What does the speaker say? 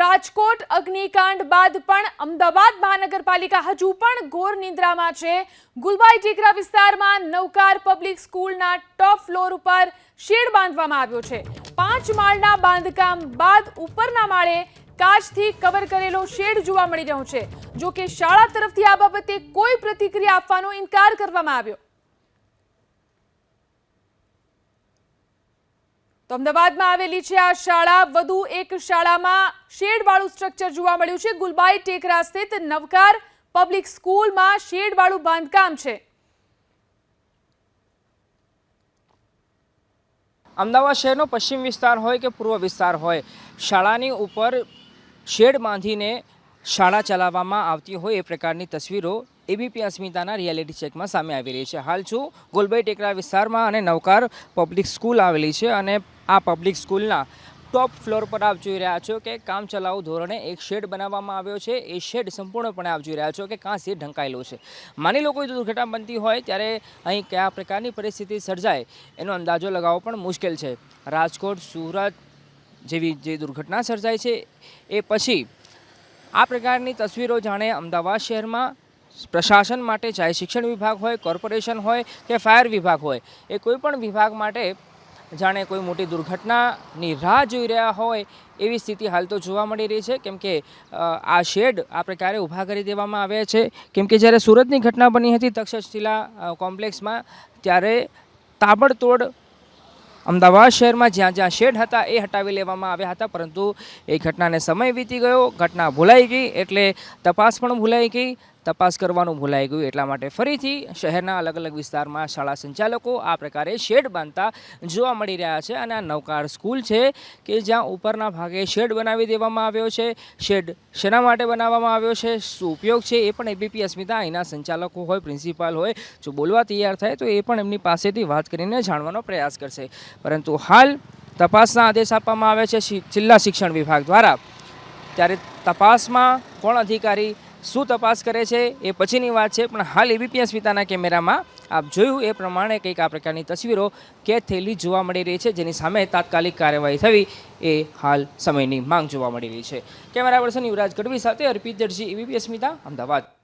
રાજકોટ, અગ્નિકાંડ બાદ પણ અમદાવાદ મહાનગરપાલિકા હજુ પણ ઘોર નિંદ્રામાં છે. ગુલબાઈ ટીકરા વિસ્તારમાં નવકાર પબ્લિક સ્કૂલના ટોપ ફ્લોર ઉપર શેડ બાંધવામાં આવ્યો છે. પાંચ માળના બાંધકામ બાદ ઉપરના માળે કાચથી કવર કરેલો શેડ જોવા મળી રહ્યો છે. જો કે શાળા તરફથી આ બાબતે કોઈ પ્રતિક્રિયા આપવાનો ઇનકાર કરવામાં આવ્યો. તો અમદાવાદમાં આવેલી છે આ શાળા. વધુ એક શાળામાં શેડવાળું સ્ટ્રક્ચર જોવા મળ્યું છે. ગુલબાઈ ટેકરા સ્થિત નવકાર પબ્લિક સ્કૂલમાં શેડવાળું બાંધકામ છે. અમદાવાદ શહેરનો પશ્ચિમ વિસ્તાર હોય કે પૂર્વ વિસ્તાર હોય, શાળાની ઉપર શેડ બાંધીને શાળા ચલાવવામાં આવતી હોય એ પ્રકારની તસવીરો એબીપી અસ્મિતાના રિયાલિટી ચેકમાં સામે આવી રહી છે. હાલ છું ગોલબાઈ ટેકરા વિસ્તારમાં અને નવકાર પબ્લિક સ્કૂલ આવેલી છે અને આ પબ્લિક સ્કૂલના ટોપ ફ્લોર પર આપ જોઈ રહ્યા છો કે કામ ચલાઉ ધોરણે એક શેડ બનાવવામાં આવ્યો છે. એ શેડ સંપૂર્ણપણે આપ જોઈ રહ્યા છો કે કાં શેડ ઢંકાયેલો છે. માની લો કોઈ દુર્ઘટના બનતી હોય ત્યારે અહીં કયા પ્રકારની પરિસ્થિતિ સર્જાય એનો અંદાજો લગાવવો પણ મુશ્કેલ છે. રાજકોટ, સુરત જેવી જે દુર્ઘટના સર્જાય છે એ પછી આ પ્રકારની તસવીરો જાણે અમદાવાદ શહેરમાં પ્રશાસન માટે ચાહે શિક્ષણ વિભાગ હોય, કોર્પોરેશન હોય કે ફાયર વિભાગ હોય, એ કોઈપણ વિભાગ માટે જાણે કોઈ મોટી દુર્ઘટનાની રાહ જોઈ રહ્યા હોય એવી સ્થિતિ હાલ તો જોવા મળી રહી છે. કેમ કે આ શેડ આ પ્રકારે ઊભા કરી દેવામાં આવ્યા છે? કેમ કે જ્યારે સુરતની ઘટના બની હતી તક્ષશિલા કોમ્પ્લેક્સમાં, ત્યારે તાબડતોડ અમદાવાદ શહેરમાં જ્યાં જ્યાં શેડ હતા એ હટાવી લેવામાં આવ્યા હતા. પરંતુ એ ઘટનાને સમય વીતી ગયો, ઘટના ભૂલાઈ ગઈ એટલે તપાસ પણ ભૂલાઈ ગઈ. તપાસ કરવાનું ભૂલાઈ ગયું એટલા માટે ફરીથી શહેરના અલગ અલગ વિસ્તારમાં શાળા સંચાલકો આ પ્રકારે શેડ બાંધતા જોવા મળી રહ્યા છે અને આ નવકાર સ્કૂલ છે કે જ્યાં ઉપરના ભાગે શેડ બનાવી દેવામાં આવ્યો છે. શેડ શેના માટે બનાવવામાં આવ્યો છે? શું ઉપયોગ છે? એ પણ એબીપી અસ્મિતા અહીંના સંચાલકો હોય, પ્રિન્સિપાલ હોય, જો બોલવા તૈયાર થાય તો એ પણ એમની પાસેથી વાત કરીને જાણવાનો પ્રયાસ કરશે. પરંતુ હાલ તપાસના આદેશ આપવામાં આવે છે જિલ્લા શિક્ષણ વિભાગ દ્વારા. ત્યારે તપાસમાં કોણ અધિકારી શું તપાસ કરે છે એ પછીની વાત છે. પણ હાલ એબીપી અસ્મિતાના કેમેરામાં આપ જોયું એ પ્રમાણે કંઈક આ પ્રકારની તસવીરો કેદ થયેલી જોવા મળી રહી છે. જેની સામે તાત્કાલિક કાર્યવાહી થવી એ હાલ સમયની માંગ જોવા મળી રહી છે. કેમેરા પર્સન યુવરાજ ગઢવી સાથે અર્પિત દરજી એબીપી અસ્મિતા અમદાવાદ.